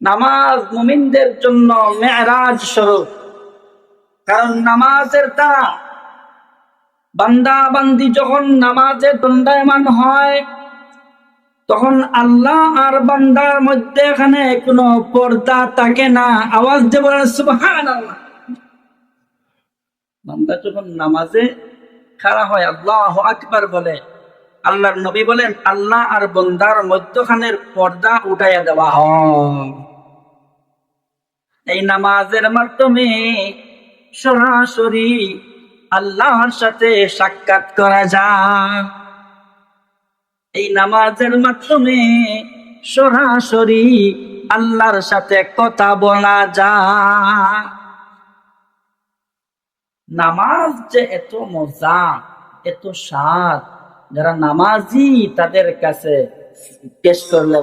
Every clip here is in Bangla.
নামাজ মুমিনদের জন্য মেরাজ স্বরূপ। কারণ নামাজের দ্বারা বান্দা বান্দি যখন নামাজে দণ্ডায়মান হয়, তখন আল্লাহ আর বান্দার মধ্যে এখানে কোনো পর্দা থাকে না। আওয়াজ সুবহানাল্লাহ। বান্দা যখন নামাজে খাড়া হয়, আল্লাহ আকবার বলে আল্লাহর নবী বলেন, আল্লাহ আর বন্দার মধ্যখানের পর্দা উঠাইয়া দেওয়া হয়। এই নামাজের মাধ্যমে সরাসরি আল্লাহর সাথে সাক্ষাৎ করা যায়। এই নামাজের মাধ্যমে সরাসরি আল্লাহর সাথে কথা বলা যায়। নামাজ যে এত মজা, এত স্বাদ যারা নামাজি, তাদের কাছে পেশ করলে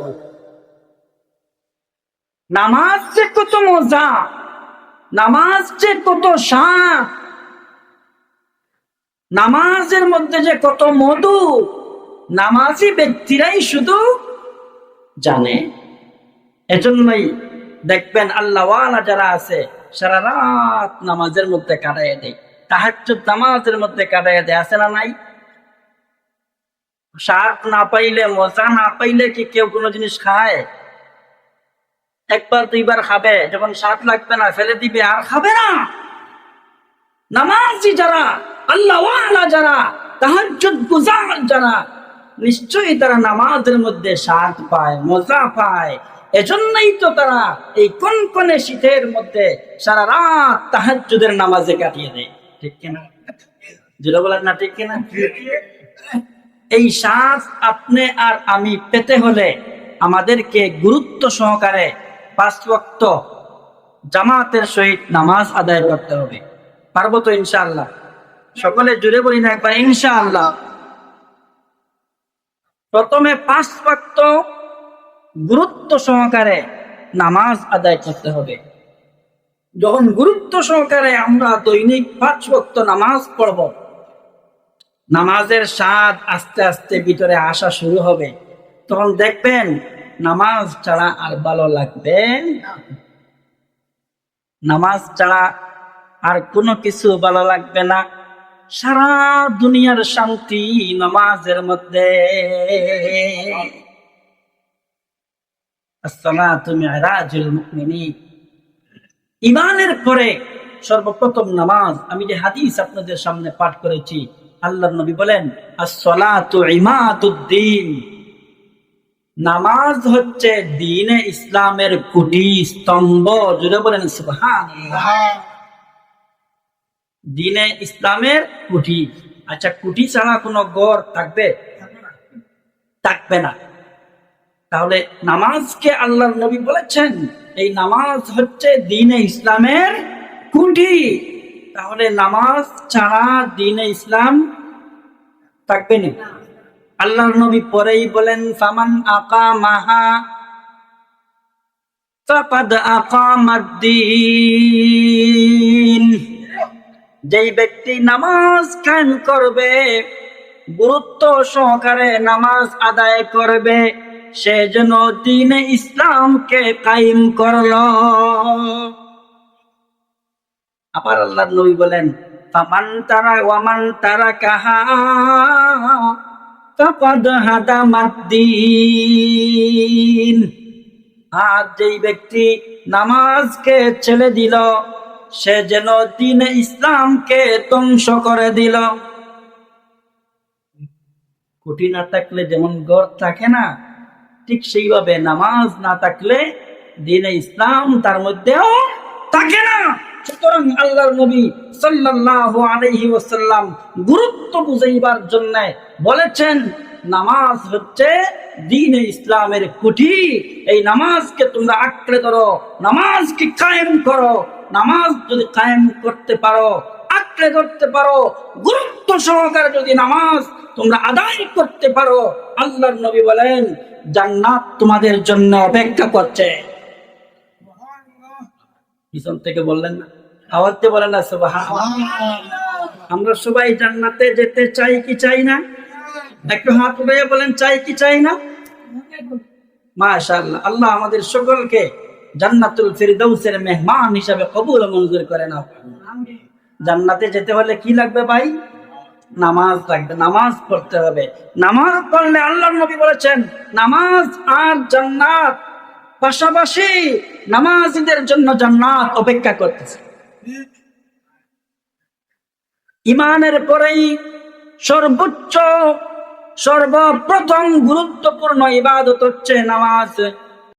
নামাজ যে কত মজা, নামাজ যে কত স্বাদ নামাজের মধ্যে যে কত মধু, নামাজি ব্যক্তিরাই শুধু জানে। এজন্যই দেখবেন আল্লাহওয়ালা যারা আছে, সারা রাত নামাজের মধ্যে কাটাইয়া দেয় তাহার নামাজের মধ্যে কাটাইয়া দেয়, আছে না নাই? স্বাদ না পাইলে, মজা না পাইলে কি কেউ কোনো জিনিস খায়? একবার দুইবার খাবে, যখন স্বাদ লাগবে না, ফেলে দিবে, আর খাবে না। নামাজি যারা আল্লাহওয়ালা যারা গুজার যারা, নিশ্চয়ই তারা নামাজের মধ্যে স্বাদ পায়, মজা পায়। এজন্যই তো তারা এই কোন কনকনে শীতের মধ্যে সারা রাত তাহাজ্জুদের নামাজে কাটিয়ে দেয়। ঠিক কিনা? যেটা বলেন না ঠিক কিনা? এই শ্বাস আপনি আর আমি পেতে হলে আমাদেরকে গুরুত্ব সহকারে পাঁচ জামাতের সহিত নামাজ আদায় করতে হবে। পারব তো ইনশাআল্লাহ? সকলে জুড়ে বলি না একবার, ইনশাআল্লাহ। প্রথমে পাঁচ ওয়াক্ত গুরুত্ব সহকারে নামাজ আদায় করতে হবে। যখন গুরুত্ব সহকারে আমরা দৈনিক পাঁচ ওয়াক্ত নামাজ পড়ব নামাজের স্বাদ আস্তে আস্তে ভিতরে আসা শুরু হবে। তখন দেখবেন নামাজ ছাড়া আর ভালো লাগবে নামাজ ছাড়া আর কোনো কিছু ভালো লাগবে না। সারা দুনিয়ার শান্তি নামাজের মধ্যে। ইমানের পরে সর্বপ্রথম নামাজ আমি যে হাদিস আপনাদের সামনে পাঠ করেছি আল্লাহ নবী বলেন, আসসালাতু নামাজ হচ্ছে দিনে ইসলামের কুটি স্তম্ভ। জুড়ে বলেন দিনে ইসলামের কুটি আচ্ছা কুটি ছাড়া কোনো গড় থাকবে? থাকবে না। তাহলে নামাজকে আল্লাহর নবী বলেছেন, এই নামাজ হচ্ছে দিনে ইসলামের কুটি তাহলে নামাজ ছাড়া দিনে ইসলাম থাকবে না। আল্লাহর নবী পরেই বলেন, ফামান আকা মাহা ফাকাদ ব্যক্তি নামাজ কায়েম করবে, গুরুত্ব সহকারে নামাজ আদায় করবে, সে যেন দিনে ইসলামকে কায়েম করল। আবার আল্লাহ নবী বলেন, ফামান তারা ওয়ামান তারা কাহা, ফাকাদ হাদামাদ্দিন আর যেই ব্যক্তি নামাজকে দিল, সে যেন ইসলামকে ধ্বংস করে দিল। কুটি না থাকলে যেমন গড় থাকে না, ঠিক সেইভাবে নামাজ না থাকলে দিনে ইসলাম তার মধ্যেও থাকে না। সুতরাং আল্লাহর নবী সাল্লাল্লাহু আলাইহি ওয়াসাল্লাম গুরুত্ব বুঝাইবার জন্য বলেছেন, নামাজ হচ্ছে দিনে ইসলামের কুঠি এই নামাজকে তোমরা আঁকড়ে ধরো, নামাজকে কায়েম করো। নামাজ যদি কায়েম করতে পারো, আঁকড়ে ধরতে পারো, গুরুত্ব সহকারে যদি নামাজ তোমরা আদায় করতে পারো, আল্লাহর নবী বলেন, জান্নাত তোমাদের জন্য অপেক্ষা করছে। পিছন থেকে বললেন না। আওয়াজ দিয়ে বলেন না আমরা সবাই জান্নাতে যেতে চাই কি চাই না? একটু হাত উঠে বলেন চাই কি চাই না? মাশাআল্লাহ আল্লাহ আমাদের সকলকে জান্নাতুল ফিরদৌসের মেহমান হিসাবে কবুল মঞ্জুর করে নাও। জান্নাতে যেতে হলে কি লাগবে ভাই? নামাজ লাগবে নামাজ পড়তে হবে। নামাজ পড়লে আল্লাহ নবী বলেছেন নামাজ আর জান্নাত পাশাপাশি নামাজিদের জন্য জান্নাত অপেক্ষা করতেছে। ইমানের পরেই সর্বোচ্চ সর্বপ্রথম গুরুত্বপূর্ণ ইবাদত হচ্ছে নামাজ।